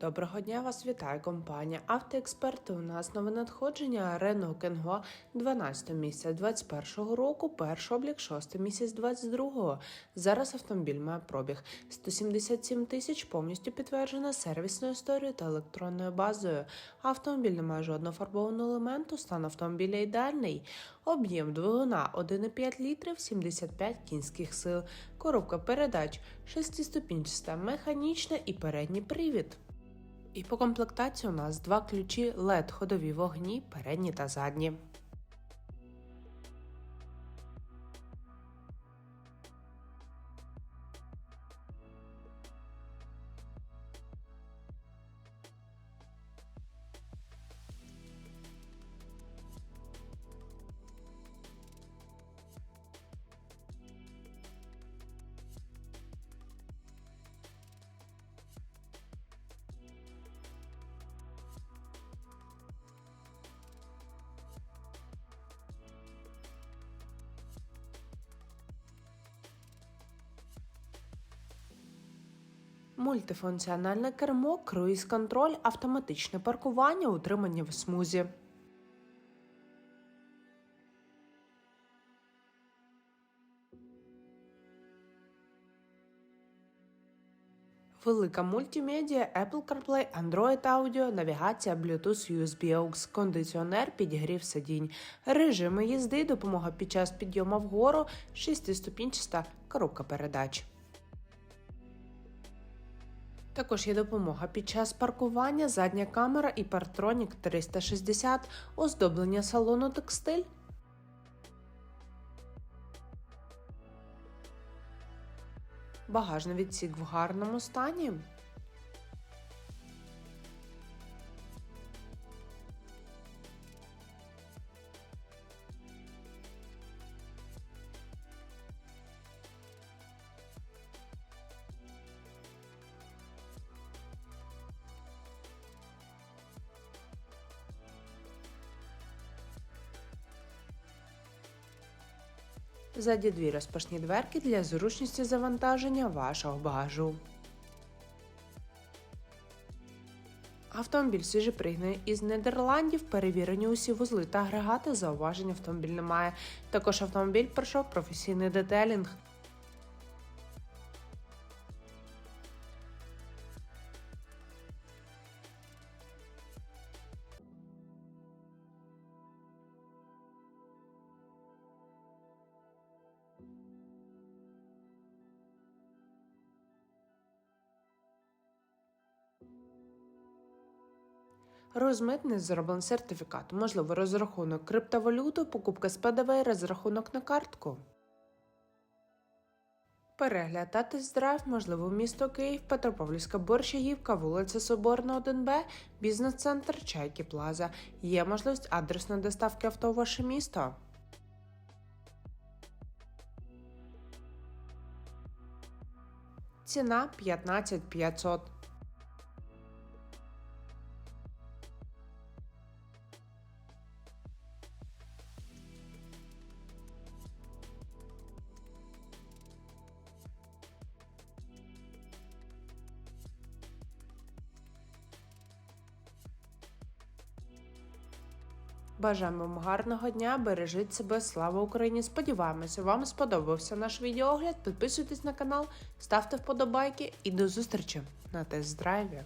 Доброго дня вас вітає компанія Автоексперти. У нас нове надходження Renault Kangoo 12 місяця 21 року, перший облік 6 місяць 22. Зараз автомобіль має пробіг 177 тисяч, повністю підтверджена сервісною історією та електронною базою. Автомобіль не має жодного фарбованого елементу, стан автомобіля ідеальний. Об'єм двигуна 1,5 літрів, 75 кінських сил. Коробка передач 6-ступінчаста, механічна і передній привід. І по комплектації у нас два ключі LED ходові вогні, передні та задні. Мультифункціональне кермо, круїз-контроль, автоматичне паркування, утримання в смузі. Велика мультимедіа, Apple CarPlay, Android Audio, навігація, Bluetooth, USB AUX, кондиціонер, підігрів сидінь, режими їзди, допомога під час підйому вгору, шестиступінчаста коробка передач. Також є допомога під час паркування, задня камера і Partronic 360, оздоблення салону текстиль. Багажний відсік в гарному стані. Ззаді дві розпашні дверки для зручності завантаження вашого багажу. Автомобіль свіжепригнаний із Нідерландів, перевірені усі вузли та агрегати, зауважень автомобіль немає. Також автомобіль пройшов професійний детелінг. Розмитний зроблений сертифікат, можливо, розрахунок криптовалюту, покупка з ПДВ, розрахунок на картку. Перегляд та тест-драйв, можливо, місто Київ, Петропавлівська Борщагівка, вулиця Соборна, 1Б, бізнес-центр Чайки Плаза. Є можливість адресної доставки авто в ваше місто. Ціна 15 500. Бажаємо вам гарного дня, бережіть себе, слава Україні! Сподіваємося, вам сподобався наш відеоогляд. Підписуйтесь на канал, ставте вподобайки і до зустрічі на тест-драйві.